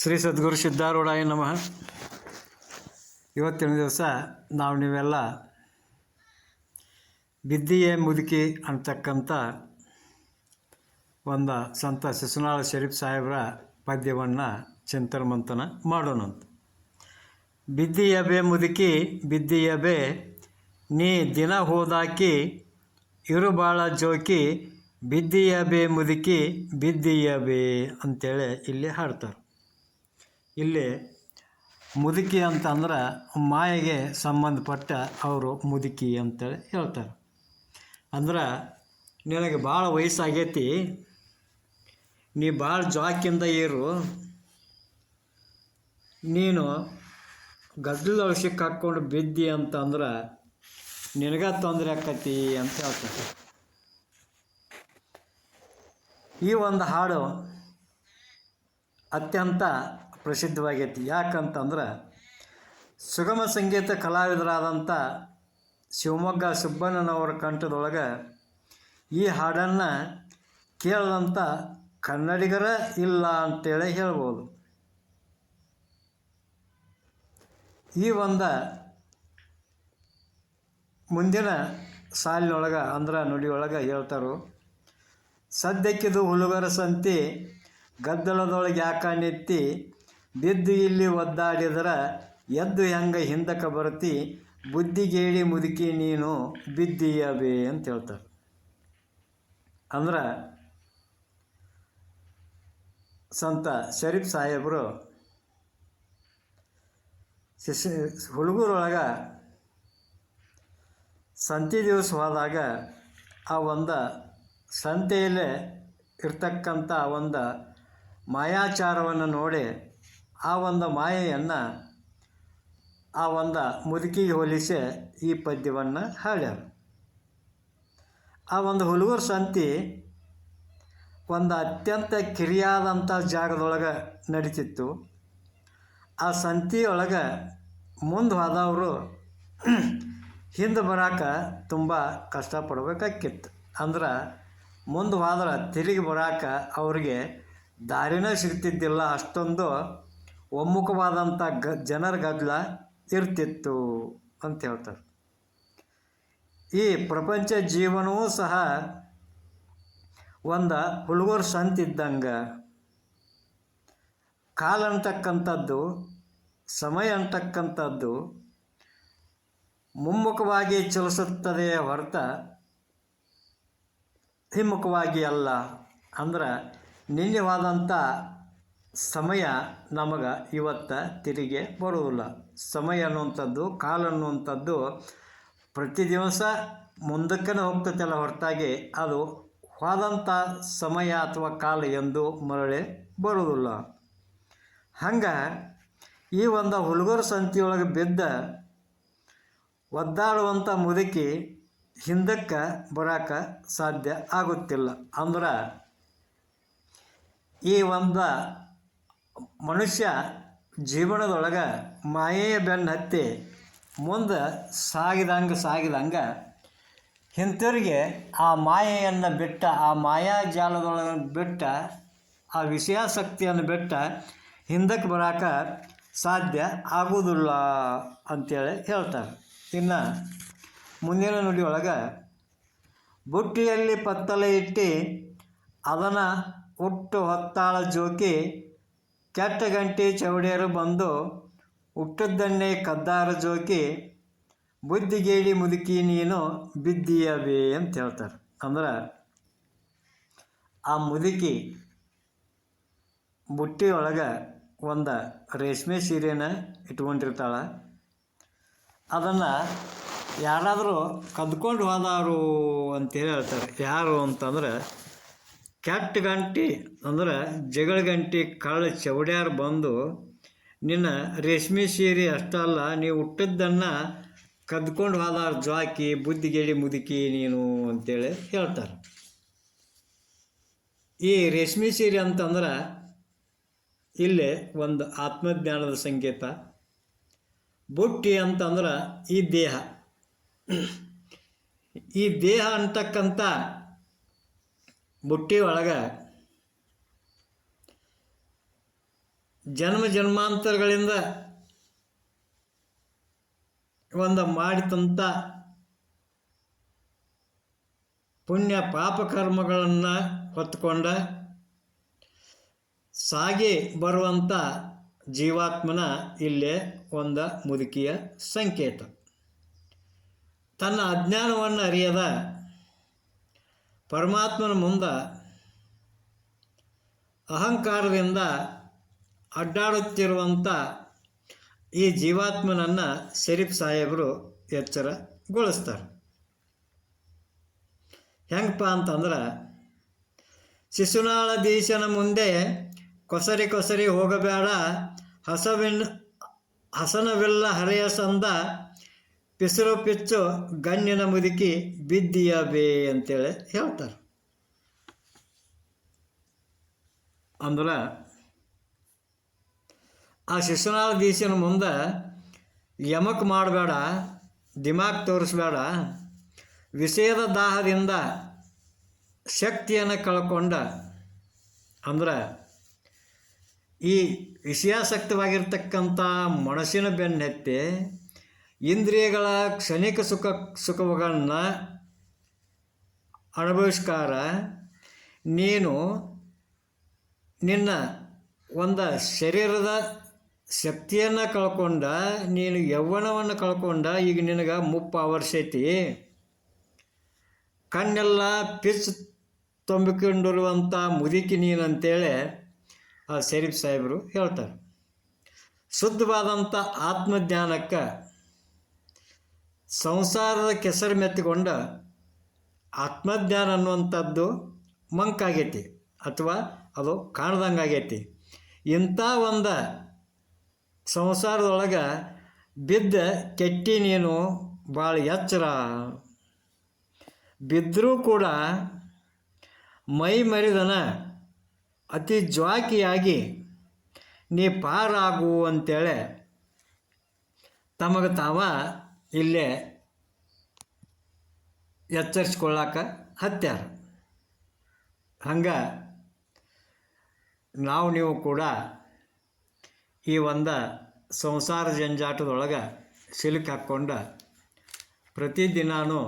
ಶ್ರೀ ಸದ್ಗುರು ಸಿದ್ಧಾರೂಢಾಯ ನಮಃ. ಇವತ್ತಿನ ದಿವಸ ನಾವು ನೀವೆಲ್ಲ ಬಿದ್ದಿಯೇ ಮುದುಕಿ ಅಂತಕ್ಕಂಥ ಒಂದು ಸಂತ ಶಿಶುನಾಳ ಶರೀಫ್ ಸಾಹೇಬರ ಪದ್ಯವನ್ನು ಚಿಂತನ ಮಂಥನ ಮಾಡೋಣಂತ ಬಿದ್ದಿಯ ಬೇ ಮುದುಕಿ, ಬಿದ್ದಿಯ ಬೇ, ನೀ ದಿನ ಹೋದಾಕಿ ಇರು ಬಾಳ ಜೋಕಿ, ಬಿದ್ದಿಯ ಬೇ ಮುದುಕಿ, ಬಿದ್ದಿಯ ಬೇ ಅಂತೇಳಿ ಇಲ್ಲಿ ಹಾಡ್ತಾರೆ. ಇಲ್ಲಿ ಮುದುಕಿ ಅಂತಂದ್ರೆ ಮಾಯೆಗೆ ಸಂಬಂಧಪಟ್ಟ ಅವರು ಮುದುಕಿ ಅಂತೇಳಿ ಹೇಳ್ತಾರೆ. ಅಂದ್ರೆ ನಿನಗೆ ಭಾಳ ವಯಸ್ಸಾಗೈತಿ, ನೀ ಭಾಳ ಜಾಕಿಂದ ಏರು ನೀನು ಗದ್ದಲೊಳಗೆ ಸಿಕ್ಕ ಹಾಕ್ಕೊಂಡು ಬಿದ್ದಿ ಅಂತಂದ್ರೆ ನಿನಗ ತೊಂದರೆ ಆಕತಿ ಅಂತ ಹೇಳ್ತಾರೆ. ಈ ಒಂದು ಹಾಡು ಅತ್ಯಂತ ಪ್ರಸಿದ್ಧವಾಗೈತಿ. ಯಾಕಂತಂದ್ರೆ ಸುಗಮ ಸಂಗೀತ ಕಲಾವಿದರಾದಂಥ ಶಿವಮೊಗ್ಗ ಸುಬ್ಬಣ್ಣನವರ ಕಂಠದೊಳಗೆ ಈ ಹಾಡನ್ನು ಕೇಳದಂಥ ಕನ್ನಡಿಗರ ಇಲ್ಲ ಅಂತೇಳಿ ಹೇಳ್ಬೋದು. ಈ ಒಂದು ಮುಂದಿನ ಸಾಲಿನೊಳಗೆ ಅಂದ್ರೆ ನುಡಿಯೊಳಗೆ ಹೇಳ್ತಾರೋ, ಸದ್ಯಕ್ಕಿದು ಹುಲುಗರ ಸಂತಿ ಗದ್ದಲದೊಳಗೆ ಯಾಕ ನೆತ್ತಿ ಬಿದ್ದು ಇಲ್ಲಿ ಒದ್ದಾಡಿದರ, ಎದ್ದು ಹೆಂಗೆ ಹಿಂದಕ್ಕೆ ಬರುತ್ತಿ, ಬುದ್ಧಿಗೇಳಿ ಮುದುಕಿ ನೀನು ಬಿದ್ದೀಯಬೇ ಅಂತ ಹೇಳ್ತಾರೆ. ಅಂದ್ರೆ, ಸಂತ ಶರೀಫ್ ಸಾಹೇಬರು ಶಿಶು ಹುಡುಗರೊಳಗೆ ಸಂತೆ ದಿವಸ ಹೋದಾಗ ಆ ಒಂದು ಸಂತೆಯಲ್ಲೇ ಇರ್ತಕ್ಕಂಥ ಒಂದು ಮಾಯಾಚಾರವನ್ನು ನೋಡಿ ಆ ಒಂದು ಮಾಯೆಯನ್ನು ಆ ಒಂದು ಮುದುಕಿಗೆ ಹೋಲಿಸಿ ಈ ಪದ್ಯವನ್ನು ಹಾಡ್ಯಾರ. ಆ ಒಂದು ಹುಡುಗರ ಸಂತಿ ಒಂದು ಅತ್ಯಂತ ಕಿರಿಯಾದಂಥ ಜಾಗದೊಳಗೆ ನಡೀತಿತ್ತು. ಆ ಸಂತಿಯೊಳಗೆ ಮುಂದೆ ಹೋದವರು ಹಿಂದೆ ಬರಾಕ ತುಂಬ ಕಷ್ಟಪಡ್ಬೇಕಾಕಿತ್ತು. ಅಂದ್ರೆ ಮುಂದೆ ಹೋದ್ರೆ ತಿರುಗಿ ಬರಾಕ ಅವ್ರಿಗೆ ದಾರಿನೇ ಸಿಗ್ತಿದ್ದಿಲ್ಲ ಅಷ್ಟೊಂದು ಒಮ್ಮುಖವಾದಂಥ ಗ, ಜನರ ಗದ್ದಲ ಇರ್ತಿತ್ತು ಅಂತ ಹೇಳ್ತಾರೆ. ಈ ಪ್ರಪಂಚ ಜೀವನವೂ ಸಹ ಒಂದು ಹುಡುಗರ ಸಂತಿದ್ದಂಗೆ. ಕಾಲ ಅಂತಕ್ಕಂಥದ್ದು, ಸಮಯ ಅಂತಕ್ಕಂಥದ್ದು ಮುಮ್ಮುಖವಾಗಿ ಚಲಿಸುತ್ತದೆ ಹೊರತ ಹಿಮ್ಮುಖವಾಗಿ ಅಲ್ಲ. ಅಂದ್ರೆ ನಿನ್ನೆವಾದಂಥ ಸಮಯ ನಮಗೆ ಇವತ್ತು ತಿರುಗಿ ಬರುವುದಿಲ್ಲ. ಸಮಯ ಅನ್ನುವಂಥದ್ದು, ಕಾಲ ಅನ್ನುವಂಥದ್ದು ಪ್ರತಿ ದಿವಸ ಮುಂದಕ್ಕೇ ಹೋಗ್ತೈತಲ್ಲ ಹೊರತಾಗಿ, ಅದು ಹೋದಂಥ ಸಮಯ ಅಥವಾ ಕಾಲ ಎಂದು ಮರಳಿ ಬರುವುದಿಲ್ಲ. ಹಂಗೆ ಈ ಒಂದು ಹುಡುಗರ ಸಂತಿಯೊಳಗೆ ಬಿದ್ದ ಒದ್ದಾಡುವಂಥ ಮುದುಕಿ ಹಿಂದಕ್ಕೆ ಬರಕ್ಕೆ ಸಾಧ್ಯ ಆಗುತ್ತಿಲ್ಲ. ಅಂದ್ರೆ ಈ ಒಂದು ಮನುಷ್ಯ ಜೀವನದೊಳಗೆ ಮಾಯೆಯ ಬೆನ್ನು ಹತ್ತಿ ಮುಂದೆ ಸಾಗಿದಂಗೆ ಸಾಗಿದಂಗೆ ಹಿಂತಿರುಗಿ ಆ ಮಾಯೆಯನ್ನು ಬಿಟ್ಟ, ಆ ಮಾಯಾ ಮಾಯಾಜಾಲದೊಳಗೆ ಬಿಟ್ಟ, ಆ ವಿಷಯಾಸಕ್ತಿಯನ್ನು ಬಿಟ್ಟ ಹಿಂದಕ್ಕೆ ಬರೋಕೆ ಸಾಧ್ಯ ಆಗುವುದಿಲ್ಲ ಅಂತೇಳಿ ಹೇಳ್ತಾರೆ. ಇನ್ನು ಮುಂದಿನ ನುಡಿಯೊಳಗೆ ಬುಟ್ಟಿಯಲ್ಲಿ ಪತ್ತಲೆ ಇಟ್ಟು ಅದನ್ನು ಹುಟ್ಟು ಹೊತ್ತಾಳ ಜೋಕಿ ಕೆಟ್ಟ ಗಂಟೆ ಚೌಡಿಯರು ಬಂದು ಹುಟ್ಟದ್ದನ್ನೇ ಕದ್ದಾರ ಜೋಕಿ, ಬುದ್ಧಿಗೇಡಿ ಮುದುಕಿ ನೀನು ಬಿದ್ದೀಯವೇ ಅಂತ ಹೇಳ್ತಾರೆ. ಅಂದ್ರೆ ಆ ಮುದುಕಿ ಬುಟ್ಟಿಯೊಳಗೆ ಒಂದು ರೇಷ್ಮೆ ಸೀರೆನ ಇಟ್ಕೊಂಡಿರ್ತಾಳೆ. ಅದನ್ನು ಯಾರಾದರೂ ಕದ್ಕೊಂಡು ಹೋದವರು ಅಂತೇಳಿ ಹೇಳ್ತಾರೆ. ಯಾರು ಅಂತಂದ್ರೆ ಕೆಟ್ಟ ಗಂಟೆ ಅಂದ್ರೆ ಜಗಳ ಗಂಟೆ ಕಳ್ಳ ಚೌಡ್ಯಾರು ಬಂದು, ನಿನ್ನ ರೇಷ್ಮೆ ಸೀರೆ ಅಷ್ಟಲ್ಲ ನೀವು ಹುಟ್ಟಿದ್ದನ್ನು ಕದ್ಕೊಂಡು ಹೋದಾರ ಜ್ವಾಕಿ ಬುದ್ಧಿಗೇಡಿ ಮುದುಕಿ ನೀನು ಅಂತೇಳಿ ಹೇಳ್ತಾರೆ. ಈ ರೇಷ್ಮೆ ಸೀರೆ ಅಂತಂದ್ರೆ ಇಲ್ಲಿ ಒಂದು ಆತ್ಮಜ್ಞಾನದ ಸಂಕೇತ. ಬುಟ್ಟಿ ಅಂತಂದ್ರೆ ಈ ದೇಹ. ಈ ದೇಹ ಅಂತಕ್ಕಂಥ ಬುಟ್ಟಿ ಒಳಗೆ ಜನ್ಮ ಜನ್ಮಾಂತರಗಳಿಂದ ಒಂದು ಮಾಡಿದಂಥ ಪುಣ್ಯ ಪಾಪಕರ್ಮಗಳನ್ನು ಹೊತ್ತುಕೊಂಡ ಸಾಗಿ ಬರುವಂಥ ಜೀವಾತ್ಮನ ಇಲ್ಲೇ ಒಂದು ಮುದುಕಿಯ ಸಂಕೇತ. ತನ್ನ ಅಜ್ಞಾನವನ್ನು ಅರಿಯದ ಪರಮಾತ್ಮನ ಮುಂದೆ ಅಹಂಕಾರದಿಂದ ಅಡ್ಡಾಡುತ್ತಿರುವಂಥ ಈ ಜೀವಾತ್ಮನನ್ನು ಶರೀಫ್ ಸಾಹೇಬರು ಎಚ್ಚರಗೊಳಿಸ್ತಾರೆ. ಹೆಂಗಪ್ಪ ಅಂತಂದ್ರೆ, ಶಿಶುನಾಳ ದೀಶನ ಮುಂದೆ ಕೊಸರಿ ಕೊಸರಿ ಹೋಗಬೇಡ, ಹಸವಿನ ಹಸನವಿಲ್ಲ ಹರೆಯ ಸಂದ ಪಿಸರು ಪಿಚ್ಚು ಗಣ್ಯನ ಮುದುಕಿ ಬಿದ್ದಿಯ ಬೇ ಅಂತೇಳಿ ಹೇಳ್ತಾರೆ. ಅಂದ್ರೆ ಆ ಶಿಶುನಾಳ ದೀಸಿನ ಮುಂದೆ ಯಮಕ್ ಮಾಡಬೇಡ, ದಿಮಾಕ್ ತೋರಿಸ್ಬೇಡ, ವಿಷಯದ ದಾಹದಿಂದ ಶಕ್ತಿಯನ್ನು ಕಳ್ಕೊಂಡ. ಅಂದ್ರೆ ಈ ವಿಷಯಾಸಕ್ತವಾಗಿರ್ತಕ್ಕಂಥ ಮನಸ್ಸಿನ ಬೆನ್ನತ್ತಿ ಇಂದ್ರಿಯಗಳ ಕ್ಷಣಿಕ ಸುಖ ಸುಖಗಳನ್ನು ಅನುಭವಿಸ್ಕಾರ, ನೀನು ನಿನ್ನ ಒಂದು ಶರೀರದ ಶಕ್ತಿಯನ್ನು ಕಳ್ಕೊಂಡ, ನೀನು ಯೌವನವನ್ನು ಕಳ್ಕೊಂಡ, ಈಗ ನಿನಗೆ ಮುಪ್ಪ ಆವರ್ಸೈತಿ ಕಣ್ಣೆಲ್ಲ ಪಿಚ್ ತುಂಬಿಕೊಂಡಿರುವಂಥ ಮುದುಕಿ ನೀನು ಅಂತೇಳಿ ಆ ಶರೀಫ್ ಸಾಹೇಬರು ಹೇಳ್ತಾರೆ. ಶುದ್ಧವಾದಂಥ ಆತ್ಮಜ್ಞಾನಕ್ಕೆ ಸಂಸಾರದ ಕೆಸರು ಮೆತ್ತಿಕೊಂಡ ಆತ್ಮಜ್ಞಾನ ಅನ್ನುವಂಥದ್ದು ಮಂಕಾಗೈತಿ ಅಥವಾ ಅದು ಕಾಣ್ದಂಗೆ ಆಗೈತಿ ಇಂಥ ಒಂದು ಸಂಸಾರದೊಳಗೆ ಬಿದ್ದ ಕೆಟ್ಟಿ ನೀನು ಭಾಳ ಎಚ್ಚರ. ಬಿದ್ದರೂ ಕೂಡ ಮೈ ಮರಿದನ ಅತಿ ಜ್ವಾಕಿಯಾಗಿ ನೀ ಪಾರಾಗು ಅಂತೇಳಿ ತಮಗೆ ತಾವ ಇಲ್ಲೇ ಎಚ್ಚರಿಸ್ಕೊಳ್ಳಾಕ ಹತ್ಯಾರ. ಹಂಗೆ ನಾವು ನೀವು ಕೂಡ ಈ ಒಂದು ಸಂಸಾರ ಜಂಜಾಟದೊಳಗೆ ಸಿಲುಕಿ ಹಾಕ್ಕೊಂಡು ಪ್ರತಿದಿನೂ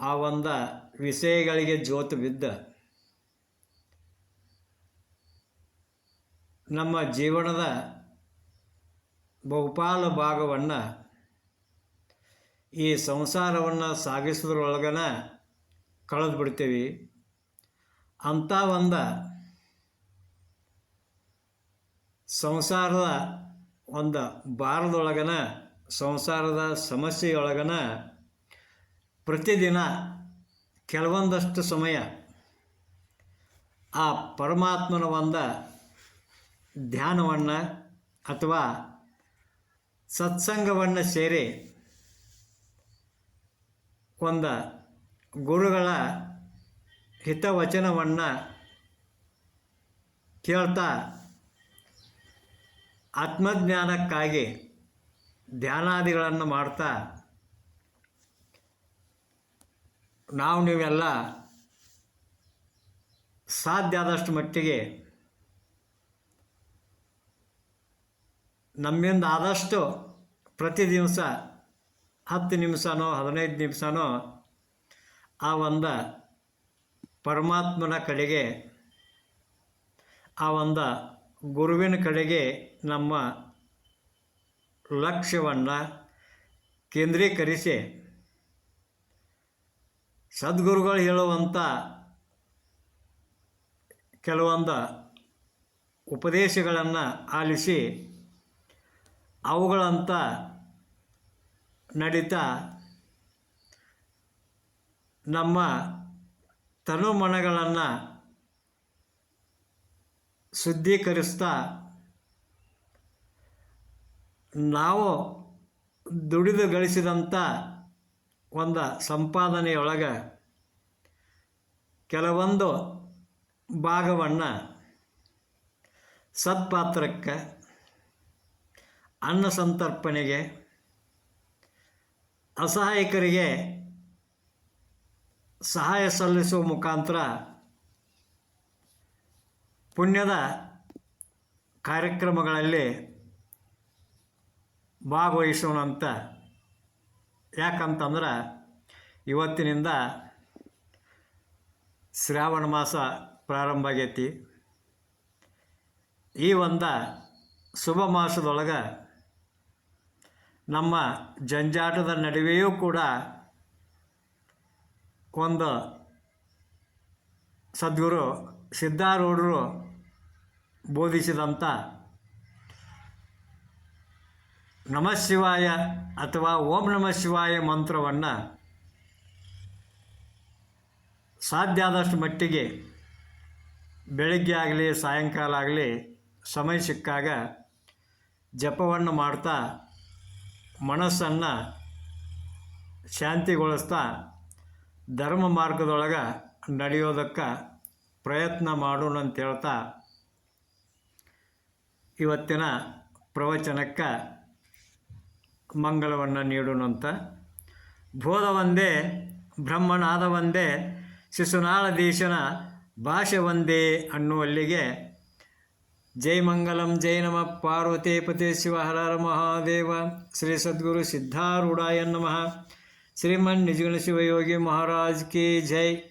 ಆ ಒಂದು ವಿಷಯಗಳಿಗೆ ಜೋತು ಬಿದ್ದ ನಮ್ಮ ಜೀವನದ ಬಹುಪಾಲು ಭಾಗವನ್ನು ಈ ಸಂಸಾರವನ್ನು ಸಾಗಿಸೋದ್ರೊಳಗನ ಕಳೆದು ಬಿಡ್ತೀವಿ. ಅಂಥ ಒಂದು ಸಂಸಾರದ ಒಂದು ಭಾರದೊಳಗನ, ಸಂಸಾರದ ಸಮಸ್ಯೆಯೊಳಗನ ಪ್ರತಿದಿನ ಕೆಲವೊಂದಷ್ಟು ಸಮಯ ಆ ಪರಮಾತ್ಮನ ಒಂದು ಧ್ಯಾನವನ್ನು ಅಥವಾ ಸತ್ಸಂಗವನ್ನು ಸೇರಿ ಕೊಂದ ಗುರುಗಳ ಹಿತವಚನವನ್ನು ಕೇಳ್ತಾ ಆತ್ಮಜ್ಞಾನಕ್ಕಾಗಿ ಧ್ಯಾನಾದಿಗಳನ್ನು ಮಾಡ್ತಾ ನಾವು ನೀವೆಲ್ಲ ಸಾಧ್ಯ ಆದಷ್ಟು ಮಟ್ಟಿಗೆ ನಮ್ಮಿಂದ ಆದಷ್ಟು ಪ್ರತಿ ದಿವಸ ಹತ್ತು ನಿಮಿಷನೋ ಹದಿನೈದು ನಿಮಿಷನೋ ಆ ಒಂದು ಪರಮಾತ್ಮನ ಕಡೆಗೆ, ಆ ಒಂದು ಗುರುವಿನ ಕಡೆಗೆ ನಮ್ಮ ಲಕ್ಷ್ಯವನ್ನು ಕೇಂದ್ರೀಕರಿಸಿ ಸದ್ಗುರುಗಳು ಹೇಳುವಂಥ ಕೆಲವೊಂದು ಉಪದೇಶಗಳನ್ನು ಆಲಿಸಿ ಅವುಗಳಂತ ನಡೀತಾ ನಮ್ಮ ತನುಮನಗಳನ್ನು ಶುದ್ಧೀಕರಿಸ್ತಾ ನಾವು ದುಡಿದು ಗಳಿಸಿದಂಥ ಒಂದು ಸಂಪಾದನೆಯೊಳಗೆ ಕೆಲವೊಂದು ಭಾಗವನ್ನು ಸತ್ಪಾತ್ರಕ್ಕೆ ಅನ್ನ ಸಂತರ್ಪಣೆಗೆ ಅಸಹಾಯಕರಿಗೆ ಸಹಾಯ ಸಲ್ಲಿಸುವ ಮುಖಾಂತರ ಪುಣ್ಯದ ಕಾರ್ಯಕ್ರಮಗಳಲ್ಲಿ ಭಾಗವಹಿಸೋಣ ಅಂತ ಯಾಕಂತಂದ್ರೆ ಇವತ್ತಿನಿಂದ ಶ್ರಾವಣ ಮಾಸ ಪ್ರಾರಂಭ ಆಗೈತಿ. ಈ ಒಂದು ಶುಭ ಮಾಸದೊಳಗೆ ನಮ್ಮ ಜಂಜಾಟದ ನಡುವೆಯೂ ಕೂಡ ಒಂದು ಸದ್ಗುರು ಸಿದ್ಧಾರೂಢರು ಬೋಧಿಸಿದಂಥ ನಮಃ ಶಿವಾಯ ಅಥವಾ ಓಂ ನಮಃ ಶಿವಾಯ ಮಂತ್ರವನ್ನು ಸಾಧ್ಯ ಆದಷ್ಟು ಮಟ್ಟಿಗೆ ಬೆಳಗ್ಗೆ ಆಗಲಿ, ಸಾಯಂಕಾಲ ಆಗಲಿ ಸಮಯ ಸಿಕ್ಕಾಗ ಜಪವನ್ನು ಮಾಡ್ತಾ ಮನಸ್ಸನ್ನು ಶಾಂತಿಗೊಳಿಸ್ತಾ ಧರ್ಮ ಮಾರ್ಗದೊಳಗೆ ನಡೆಯೋದಕ್ಕೆ ಪ್ರಯತ್ನ ಮಾಡೋಣ ಅಂತ ಹೇಳ್ತಾ ಇವತ್ತಿನ ಪ್ರವಚನಕ್ಕೆ ಮಂಗಳವನ್ನು ನೀಡೋಣಂತ. ಬೋಧವೊಂದೇ ಒಂದೇ ಬ್ರಹ್ಮನಾದ ಒಂದೇ ಶಿಶುನಾಳ ದೇಶನ ಭಾಷೆ ಒಂದೇ ಅನ್ನುವಲ್ಲಿಗೆ जय मंगलम, जय नम। पार्वते पते शिव हर हर महादेव। श्री सद्गुरु सिद्धारूढ़ाय नम। श्रीमन निजगण शिव योगी महाराज की जय।